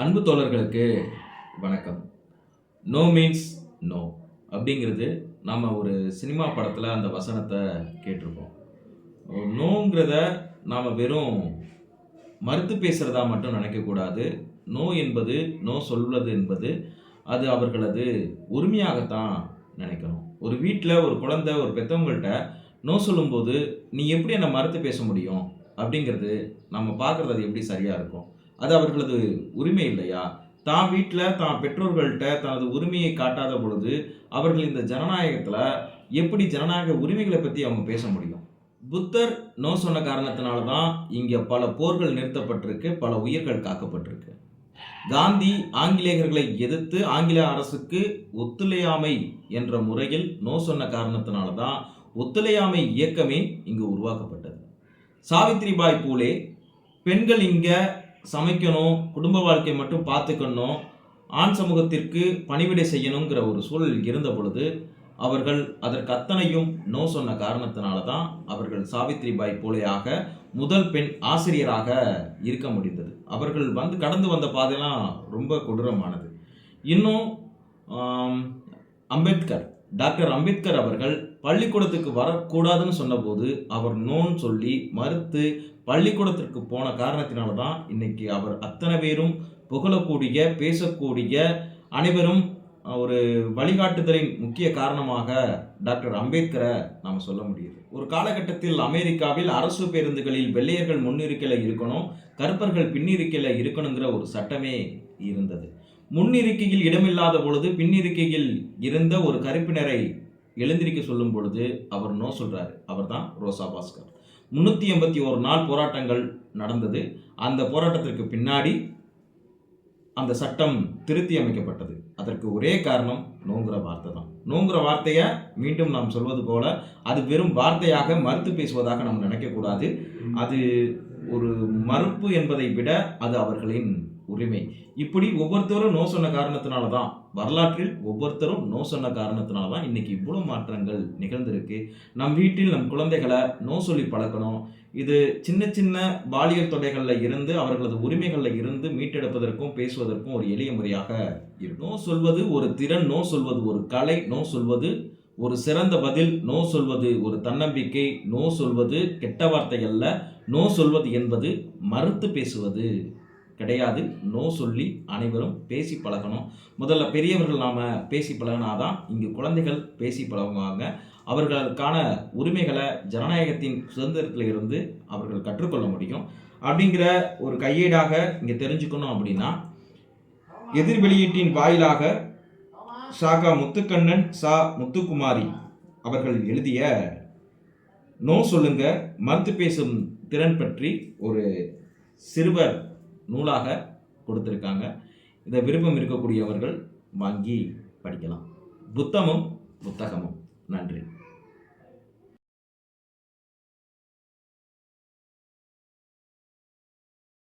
அன்பு தோழர்களுக்கு வணக்கம். நோ மீன்ஸ் நோ அப்படிங்கிறது நாம் ஒரு சினிமா படத்தில் அந்த வசனத்தை கேட்டிருப்போம். நோங்கிறத நாம் வெறும் மறுத்து பேசுகிறதா மட்டும் நினைக்கக்கூடாது நோ என்பது நோ சொல்வது என்பது அது அவர்களது உரிமையாகத்தான் நினைக்கணும். ஒரு வீட்டில் ஒரு குழந்தை ஒரு பெற்றவங்கள்ட்ட நோ சொல்லும்போது நீ எப்படி என்னை மறுத்து பேச முடியும்? அப்படிங்கிறது நம்ம பார்க்குறது அது எப்படி சரியாக இருக்கும். அது அவர்களது உரிமை இல்லையா? தான் வீட்டில் தான் பெற்றோர்கள்ட்ட தனது உரிமையை காட்டாத பொழுது அவர்கள் இந்த ஜனநாயகத்தில் எப்படி ஜனநாயக உரிமைகளை பற்றி அவங்க பேச முடியும்? புத்தர் நோ சொன்ன காரணத்தினால தான் இங்கே பல போர்கள் நிறுத்தப்பட்டிருக்கு பல உயிர்கள் காக்கப்பட்டிருக்கு. காந்தி ஆங்கிலேயர்களை எதிர்த்து ஆங்கில அரசுக்கு ஒத்துழையாமை என்ற முறையில் நோ சொன்ன காரணத்தினால தான் ஒத்துழையாமை இயக்கமே இங்கு உருவாக்கப்பட்டது. சாவித்ரிபாய் பூலே பெண்கள் இங்கே சமைக்கணும் குடும்ப வாழ்க்கை மட்டும் பார்த்துக்கணும் ஆண் சமூகத்திற்கு பணிவிடை செய்யணுங்கிற ஒரு சூழல் இருந்த பொழுது அவர்கள் அதற்கு அத்தனையும் நோ சொன்ன காரணத்தினால தான் அவர்கள் சாவித்ரிபாய் போலேயாக முதல் பெண் ஆசிரியராக இருக்க முடிந்தது. அவர்கள் வந்து கடந்து வந்த பாதையெல்லாம் ரொம்ப கொடூரமானது. இன்னும் அம்பேத்கர் டாக்டர் அம்பேத்கர் அவர்கள் பள்ளிக்கூடத்துக்கு வரக்கூடாதுன்னு சொன்னபோது அவர் நோன் சொல்லி மறுத்து பள்ளிக்கூடத்திற்கு போன காரணத்தினால தான் இன்னைக்கு அவர் அத்தனை பேரும் புகழக்கூடிய பேசக்கூடிய அனைவரும் ஒரு வழிகாட்டுதலின் முக்கிய காரணமாக டாக்டர் அம்பேத்கரை நாம் சொல்ல முடியுது. ஒரு காலகட்டத்தில் அமெரிக்காவில் அரசு பேருந்துகளில் வெள்ளையர்கள் முன்னிருக்கையில் இருக்கணும் கருப்பர்கள் பின்னிருக்கையில் இருக்கணுங்கிற ஒரு சட்டமே இருந்தது. முன்னிருக்கையில் இடமில்லாத பொழுது பின்னிருக்கையில் இருந்த ஒரு கருப்பினரை எழுந்திருக்க சொல்லும் பொழுது அவர் நோ சொல்கிறாரு அவர் தான் ரோசா பாஸ்கர். முந்நூற்றி எண்பத்தி ஒரு நாள் போராட்டங்கள் நடந்தது. அந்த போராட்டத்திற்கு பின்னாடி அந்த சட்டம் திருத்தி அமைக்கப்பட்டது. அதற்கு ஒரே காரணம் நோங்குற வார்த்தை தான். நோங்குற வார்த்தையை மீண்டும் நாம் சொல்வது போல அது வெறும் வார்த்தையாக மறுத்து பேசுவதாக நாம் நினைக்கக்கூடாது. அது ஒரு மறுப்பு என்பதை விட அது அவர்களின் உரிமை. இப்படி ஒவ்வொருத்தரும் நோ சொன்ன காரணத்தினால தான் வரலாற்றில் ஒவ்வொருத்தரும் நோ சொன்ன காரணத்தினால தான் இன்னைக்கு இவ்வளோ மாற்றங்கள் நிகழ்ந்திருக்கு. நம் வீட்டில் நம் குழந்தைகளை நோ சொல்லி பழக்கணும். இது சின்ன சின்ன பாலியல் தொடைகளில் இருந்து அவர்களது உரிமைகளில் இருந்து மீட்டெடுப்பதற்கும் பேசுவதற்கும் ஒரு எளிய முறையாக நோ சொல்வது ஒரு திறன் நோ சொல்வது ஒரு கலை நோ சொல்வது ஒரு சிறந்த பதில் நோ சொல்வது ஒரு தன்னம்பிக்கை நோ சொல்வது கெட்ட வார்த்தை அல்ல நோ சொல்வது என்பது மறுத்து பேசுவது. கிடையாது. நோ சொல்லி அனைவரும் பேசி பழகணும். முதல்ல பெரியவர்கள் நாம் பேசி பழகினாதான் இங்கு குழந்தைகள் பேசி பழகுவாங்க. அவர்களுக்கான உரிமைகளை ஜனநாயகத்தின் சுதந்திரத்தில் இருந்து அவர்கள் கற்றுக்கொள்ள முடியும். அப்படிங்கிற ஒரு கையேடாக இங்கே தெரிஞ்சுக்கணும் அப்படின்னா எதிர் வெளியீட்டின் வாயிலாக சாகா முத்துக்கண்ணன் சா முத்துக்குமாரி அவர்கள் எழுதிய நோ சொல்லுங்க மறுத்து பேசும் திறன் பற்றி ஒரு சிறுவர் நூலாக கொடுத்துருக்காங்க. இதை விருப்பம் இருக்கக்கூடியவர்கள் வாங்கி படிக்கலாம். புத்தமும் புத்தகமும். நன்றி.